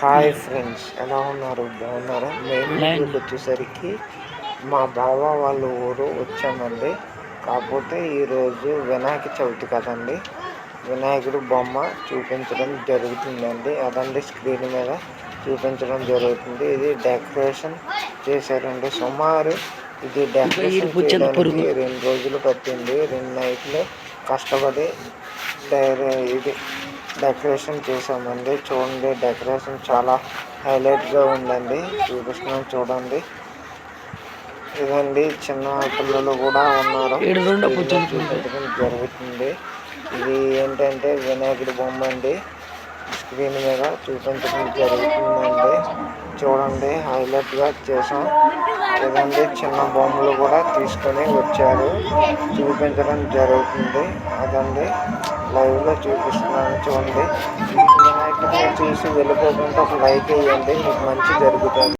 Hi friends ఎలా ఉన్నారు? బాగున్నారా? మేము వచ్చేసరికి మా బావ వాళ్ళ ఊరు వచ్చామండి. కాకపోతే ఈరోజు వినాయక చవితి కదండి. వినాయకుడు బొమ్మ చూపించడం జరుగుతుందండి. అదండి స్క్రీన్ మీద చూపించడం జరుగుతుంది. ఇది డెకరేషన్ చేశారండి. సుమారు ఇది డెకరేషన్ రెండు రోజులు పట్టింది. రెండు నైట్లు కష్టపడి ఇది డెకరేషన్ చేసామండి చూడండి డెకరేషన్ చాలా హైలైట్గా ఉందండి. చూపిస్తున్నాం చూడండి. ఇదండి చిన్న పిల్లలు కూడా ఉన్నారు. చూపించడం జరుగుతుంది. ఇది ఏంటంటే వినాయకుడి బొమ్మ అండి. స్క్రీన్ మీద చూపించడం జరుగుతుందండి. చూడండి హైలైట్గా చేసాం ఇదండి చిన్న బొమ్మలు కూడా తీసుకొని వచ్చారు. చూపించడం జరుగుతుంది. అదండి. లైవ్లో చూపిస్తున్నాను చూడండి వినాయకుడిని చూసి వెళ్ళిపోకుండా ఒక లైక్ వేయండి. మీకు మంచి జరుగుతుంది.